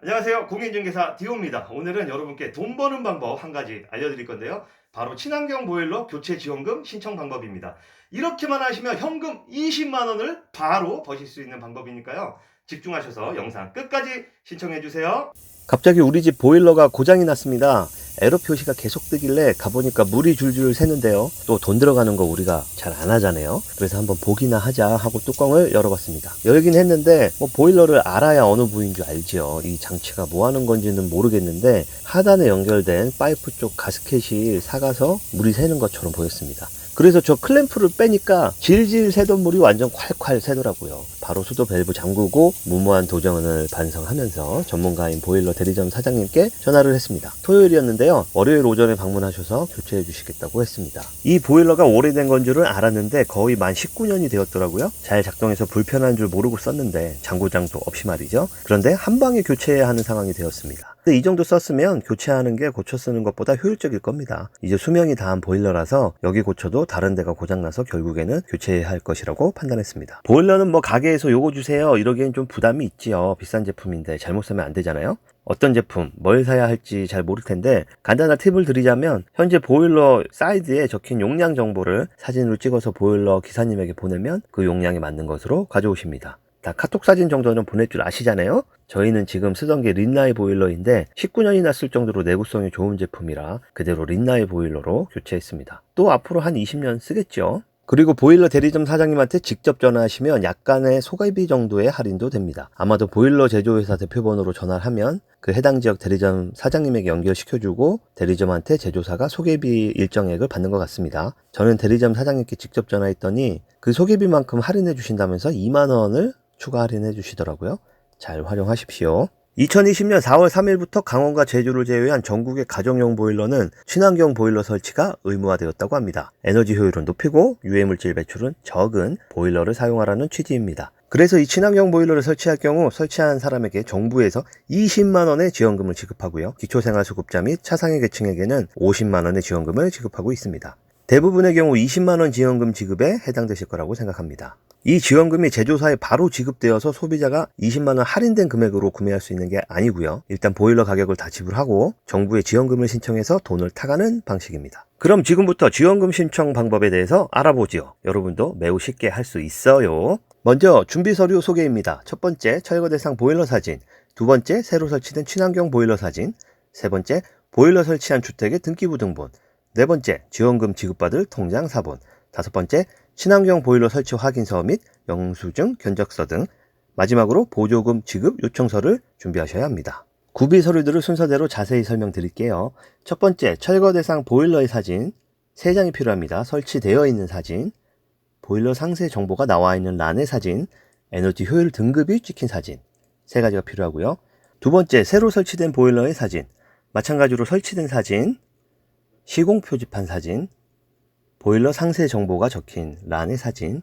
안녕하세요. 공인중개사 디오입니다. 오늘은 여러분께 돈 버는 방법 한 가지 알려드릴 건데요. 바로 친환경 보일러 교체 지원금 신청 방법입니다. 이렇게만 하시면 현금 20만 원을 바로 버실 수 있는 방법이니까요. 집중하셔서 영상 끝까지 신청해 주세요. 갑자기 우리 집 보일러가 고장이 났습니다. 에러 표시가 계속 뜨길래 가보니까 물이 줄줄 새는데요. 또 돈 들어가는 거 우리가 잘 안 하잖아요. 그래서 한번 보기나 하자 하고 뚜껑을 열어봤습니다. 열긴 했는데 뭐 보일러를 알아야 어느 부위인 줄 알죠. 이 장치가 뭐 하는 건지는 모르겠는데 하단에 연결된 파이프 쪽 가스켓이 사가서 물이 새는 것처럼 보였습니다. 그래서 저 클램프를 빼니까 질질 새던 물이 완전 콸콸 새더라고요. 바로 수도 밸브 잠그고 무모한 도전을 반성하면서 전문가인 보일러 대리점 사장님께 전화를 했습니다. 토요일이었는데요. 월요일 오전에 방문하셔서 교체해 주시겠다고 했습니다. 이 보일러가 오래된 건 줄은 알았는데 거의 만 19년이 되었더라고요. 잘 작동해서 불편한 줄 모르고 썼는데 장고장도 없이 말이죠. 그런데 한 방에 교체해야 하는 상황이 되었습니다. 이 정도 썼으면 교체하는 게 고쳐 쓰는 것보다 효율적일 겁니다. 이제 수명이 다한 보일러라서 여기 고쳐도 다른 데가 고장나서 결국에는 교체해야 할 것이라고 판단했습니다. 보일러는 뭐 가게에 서 요거 주세요 이러기엔 좀 부담이 있지요. 비싼 제품인데 잘못 사면 안 되잖아요. 어떤 제품, 뭘 사야 할지 잘 모를 텐데 간단한 팁을 드리자면 현재 보일러 사이드에 적힌 용량 정보를 사진으로 찍어서 보일러 기사님에게 보내면 그 용량에 맞는 것으로 가져오십니다. 다 카톡 사진 정도는 보낼 줄 아시잖아요? 저희는 지금 쓰던 게 린나이 보일러인데 19년이나 쓸 정도로 내구성이 좋은 제품이라 그대로 린나이 보일러로 교체했습니다. 또 앞으로 한 20년 쓰겠죠? 그리고 보일러 대리점 사장님한테 직접 전화하시면 약간의 소갈비 정도의 할인도 됩니다. 아마도 보일러 제조회사 대표번호로 전화를 하면 그 해당 지역 대리점 사장님에게 연결시켜주고 대리점한테 제조사가 소개비 일정액을 받는 것 같습니다. 저는 대리점 사장님께 직접 전화했더니 그 소개비만큼 할인해 주신다면서 2만 원을 추가 할인해 주시더라고요. 잘 활용하십시오. 2020년 4월 3일부터 강원과 제주를 제외한 전국의 가정용 보일러는 친환경 보일러 설치가 의무화되었다고 합니다. 에너지 효율은 높이고 유해물질 배출은 적은 보일러를 사용하라는 취지입니다. 그래서 이 친환경 보일러를 설치할 경우 설치한 사람에게 정부에서 20만 원의 지원금을 지급하고요. 기초생활수급자 및 차상위 계층에게는 50만 원의 지원금을 지급하고 있습니다. 대부분의 경우 20만 원 지원금 지급에 해당되실 거라고 생각합니다. 이 지원금이 제조사에 바로 지급되어서 소비자가 20만 원 할인된 금액으로 구매할 수 있는 게 아니고요. 일단 보일러 가격을 다 지불하고 정부에 지원금을 신청해서 돈을 타가는 방식입니다. 그럼 지금부터 지원금 신청 방법에 대해서 알아보지요. 여러분도 매우 쉽게 할 수 있어요. 먼저 준비 서류 소개입니다. 첫 번째 철거 대상 보일러 사진, 두 번째 새로 설치된 친환경 보일러 사진, 세 번째 보일러 설치한 주택의 등기부 등본, 네 번째 지원금 지급받을 통장 사본, 다섯 번째 친환경 보일러 설치 확인서 및 영수증 견적서 등 마지막으로 보조금 지급 요청서를 준비하셔야 합니다. 구비 서류들을 순서대로 자세히 설명드릴게요. 첫 번째 철거 대상 보일러의 사진 세 장이 필요합니다. 설치되어 있는 사진, 보일러 상세 정보가 나와 있는 란의 사진, 에너지 효율 등급이 찍힌 사진 세 가지가 필요하고요. 두 번째 새로 설치된 보일러의 사진, 마찬가지로 설치된 사진, 시공 표지판 사진, 보일러 상세 정보가 적힌 란의 사진,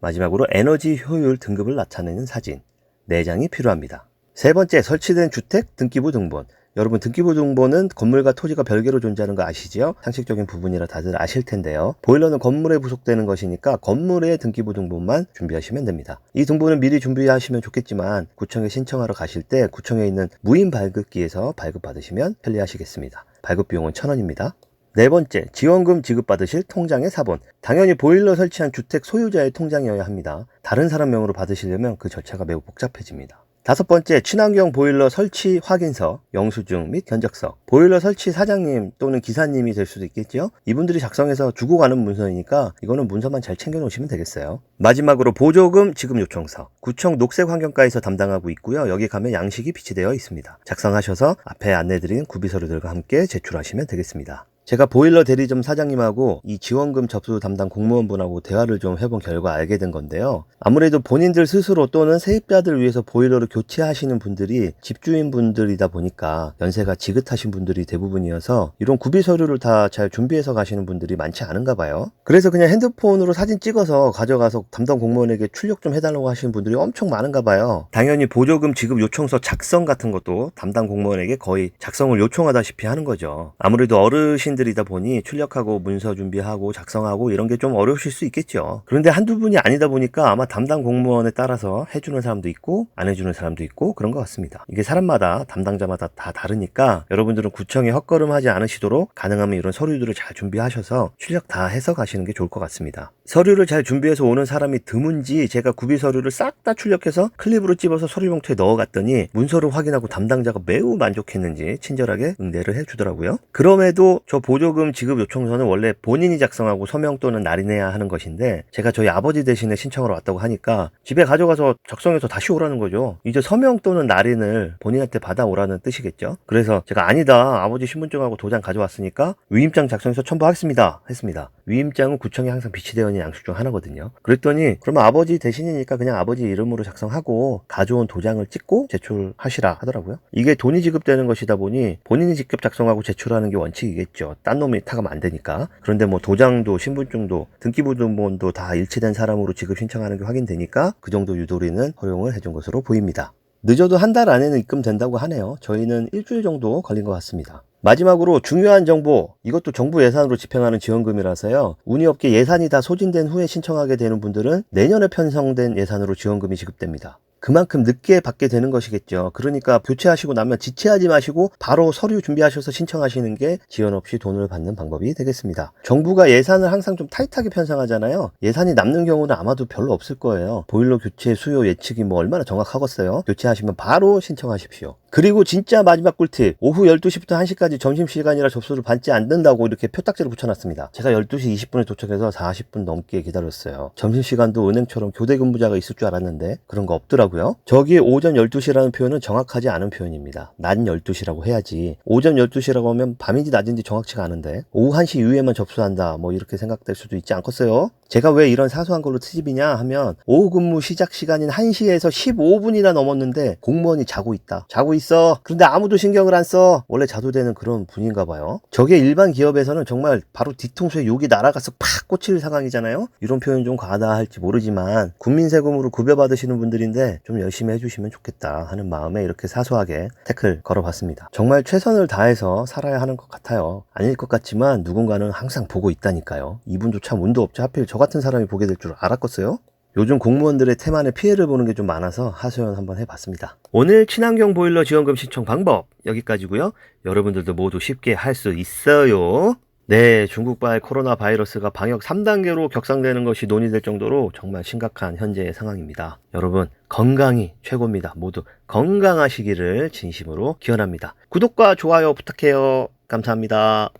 마지막으로 에너지 효율 등급을 나타내는 사진 4장이 필요합니다. 세 번째, 설치된 주택 등기부 등본. 여러분, 등기부 등본은 건물과 토지가 별개로 존재하는 거 아시지요? 상식적인 부분이라 다들 아실 텐데요. 보일러는 건물에 부속되는 것이니까 건물의 등기부 등본만 준비하시면 됩니다. 이 등본은 미리 준비하시면 좋겠지만 구청에 신청하러 가실 때 구청에 있는 무인 발급기에서 발급받으시면 편리하시겠습니다. 발급 비용은 1000원입니다. 네 번째, 지원금 지급받으실 통장의 사본. 당연히 보일러 설치한 주택 소유자의 통장이어야 합니다. 다른 사람 명으로 받으시려면 그 절차가 매우 복잡해집니다. 다섯 번째, 친환경 보일러 설치 확인서, 영수증 및 견적서. 보일러 설치 사장님 또는 기사님이 될 수도 있겠죠? 이분들이 작성해서 주고 가는 문서이니까 이거는 문서만 잘 챙겨 놓으시면 되겠어요. 마지막으로 보조금 지급 요청서. 구청 녹색 환경과에서 담당하고 있고요. 여기 가면 양식이 비치되어 있습니다. 작성하셔서 앞에 안내드린 구비 서류들과 함께 제출하시면 되겠습니다. 제가 보일러 대리점 사장님하고 이 지원금 접수 담당 공무원분하고 대화를 좀 해본 결과 알게 된 건데요. 아무래도 본인들 스스로 또는 세입자들 위해서 보일러를 교체하시는 분들이 집주인분들이다 보니까 연세가 지긋하신 분들이 대부분이어서 이런 구비 서류를 다 잘 준비해서 가시는 분들이 많지 않은가 봐요. 그래서 그냥 핸드폰으로 사진 찍어서 가져가서 담당 공무원에게 출력 좀 해달라고 하시는 분들이 엄청 많은가 봐요. 당연히 보조금 지급 요청서 작성 같은 것도 담당 공무원에게 거의 작성을 요청하다시피 하는 거죠. 아무래도 어르신 어르신들이다 보니 출력하고 문서 준비하고 작성하고 이런 게 좀 어려우실 수 있겠죠. 그런데 한두 분이 아니다 보니까 아마 담당 공무원에 따라서 해주는 사람도 있고 안 해주는 사람도 있고 그런 것 같습니다. 이게 사람마다 담당자마다 다 다르니까 여러분들은 구청에 헛걸음하지 않으시도록 가능하면 이런 서류들을 잘 준비하셔서 출력 다 해서 가시는 게 좋을 것 같습니다. 서류를 잘 준비해서 오는 사람이 드문지 제가 구비 서류를 싹 다 출력해서 클립으로 찝어서 서류 봉투에 넣어갔더니 문서를 확인하고 담당자가 매우 만족했는지 친절하게 응대를 해주더라고요. 그럼에도 저 보조금 지급 요청서는 원래 본인이 작성하고 서명 또는 날인해야 하는 것인데 제가 저희 아버지 대신에 신청을 왔다고 하니까 집에 가져가서 작성해서 다시 오라는 거죠. 이제 서명 또는 날인을 본인한테 받아오라는 뜻이겠죠. 그래서 제가 아니다 아버지 신분증하고 도장 가져왔으니까 위임장 작성해서 첨부하겠습니다 했습니다. 위임장은 구청에 항상 비치되어 있는 양식 중 하나거든요. 그랬더니 그러면 아버지 대신이니까 그냥 아버지 이름으로 작성하고 가져온 도장을 찍고 제출하시라 하더라고요. 이게 돈이 지급되는 것이다 보니 본인이 직접 작성하고 제출하는 게 원칙이겠죠. 딴 놈이 타가면 안 되니까. 그런데 뭐 도장도 신분증도 등기부등본도 다 일치된 사람으로 지급 신청하는 게 확인되니까 그 정도 유도리는 허용을 해준 것으로 보입니다. 늦어도 한 달 안에는 입금된다고 하네요. 저희는 일주일 정도 걸린 것 같습니다. 마지막으로 중요한 정보, 이것도 정부 예산으로 집행하는 지원금이라서요. 운이업계 예산이 다 소진된 후에 신청하게 되는 분들은 내년에 편성된 예산으로 지원금이 지급됩니다. 그만큼 늦게 받게 되는 것이겠죠. 그러니까 교체하시고 나면 지체하지 마시고 바로 서류 준비하셔서 신청하시는 게 지원 없이 돈을 받는 방법이 되겠습니다. 정부가 예산을 항상 좀 타이트하게 편성하잖아요. 예산이 남는 경우는 아마도 별로 없을 거예요. 보일러 교체 수요 예측이 뭐 얼마나 정확하겠어요. 교체하시면 바로 신청하십시오. 그리고 진짜 마지막 꿀팁. 오후 12시부터 1시까지 점심시간이라 접수를 받지 않는다고 이렇게 표딱지를 붙여놨습니다. 제가 12시 20분에 도착해서 40분 넘게 기다렸어요. 점심시간도 은행처럼 교대 근무자가 있을 줄 알았는데 그런 거 없더라고요. 저기 오전 12시라는 표현은 정확하지 않은 표현입니다. 낮 12시라고 해야지. 오전 12시라고 하면 밤인지 낮인지 정확치가 않은데 오후 1시 이후에만 접수한다. 뭐 이렇게 생각될 수도 있지 않겠어요? 제가 왜 이런 사소한 걸로 트집이냐 하면 오후 근무 시작 시간인 1시에서 15분이나 넘었는데 공무원이 자고 있다. 자고 있어. 그런데 아무도 신경을 안 써. 원래 자도 되는 그런 분인가 봐요. 저게 일반 기업에서는 정말 바로 뒤통수에 욕이 날아가서 팍 꽂힐 상황이잖아요. 이런 표현 좀 과하다 할지 모르지만 국민 세금으로 급여받으시는 분들인데 좀 열심히 해주시면 좋겠다 하는 마음에 이렇게 사소하게 태클 걸어봤습니다. 정말 최선을 다해서 살아야 하는 것 같아요. 아닐 것 같지만 누군가는 항상 보고 있다니까요. 이분도 참 운도 없죠. 하필 저 같은 사람이 보게 될 줄 알았겠어요? 요즘 공무원들의 태만의 피해를 보는 게 좀 많아서 하소연 한번 해봤습니다. 오늘 친환경 보일러 지원금 신청 방법 여기까지고요. 여러분들도 모두 쉽게 할 수 있어요. 네, 중국발 코로나 바이러스가 방역 3단계로 격상되는 것이 논의될 정도로 정말 심각한 현재의 상황입니다. 여러분, 건강이 최고입니다. 모두 건강하시기를 진심으로 기원합니다. 구독과 좋아요 부탁해요. 감사합니다.